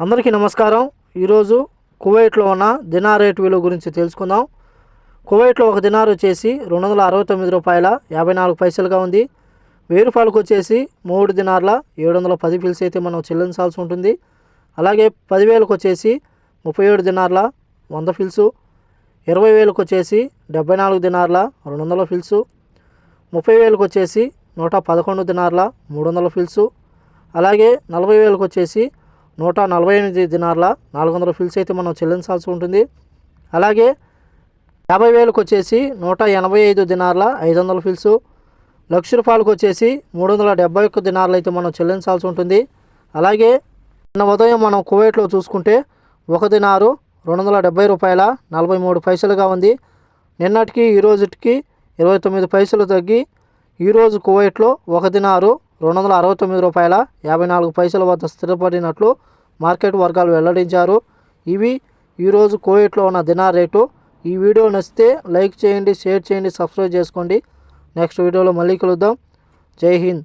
అందరికీ నమస్కారం. ఈరోజు కువైట్లో ఉన్న దినార్ రేట్ విలువ గురించి తెలుసుకుందాం. కువైట్లో ఒక దినార్ వచ్చేసి రెండు వందల అరవై తొమ్మిది రూపాయల యాభై నాలుగు పైసలుగా ఉంది. వెయ్యి రూపాయలకు వచ్చేసి మూడు దినార్ల ఏడు వందల పది పిల్స్ అయితే మనం చెల్లించాల్సి ఉంటుంది. అలాగే పదివేలకు వచ్చేసి ముప్పై ఏడు దినార్ల వంద ఫిల్సు ఇరవై వేలకు వచ్చేసి డెబ్బై నాలుగు దినార్ల రెండు వందల ఫిల్సు ముప్పై వేలకు వచ్చేసి నూట పదకొండు దినార్ల మూడు వందల ఫిల్సు అలాగే నలభై వేలకు వచ్చేసి నూట నలభై ఎనిమిది దినార్ల నాలుగు వందల ఫిల్స్ అయితే మనం చెల్లించాల్సి ఉంటుంది. అలాగే యాభై వేలకు వచ్చేసి నూట ఎనభై ఐదు దినార్ల ఐదు వందల ఫిల్స్ లక్ష రూపాయలకు వచ్చేసి మూడు వందల డెబ్బై ఒక్క దినార్లు అయితే మనం చెల్లించాల్సి ఉంటుంది. అలాగే నిన్న ఉదయం మనం కువైట్లో చూసుకుంటే ఒక దినారు రెండు వందల డెబ్బై రూపాయల నలభై మూడు పైసలుగా ఉంది. నిన్నటికి ఈ రోజుకి ఇరవై తొమ్మిది పైసలు తగ్గి ఈరోజు కువైట్లో ఒక దినారు రెండు వందల అరవై తొమ్మిది రూపాయల యాభై నాలుగు పైసల వద్ద స్థిరపడినట్లు మార్కెట్ వర్గాలు వెల్లడించారు. ఇవి ఈరోజు కోవిట్లో ఉన్న దినార్ రేటు. ఈ వీడియో నచ్చితే లైక్ చేయండి షేర్ చేయండి సబ్స్క్రైబ్ చేసుకోండి. నెక్స్ట్ వీడియోలో మళ్ళీ కలుద్దాం. జై హింద్.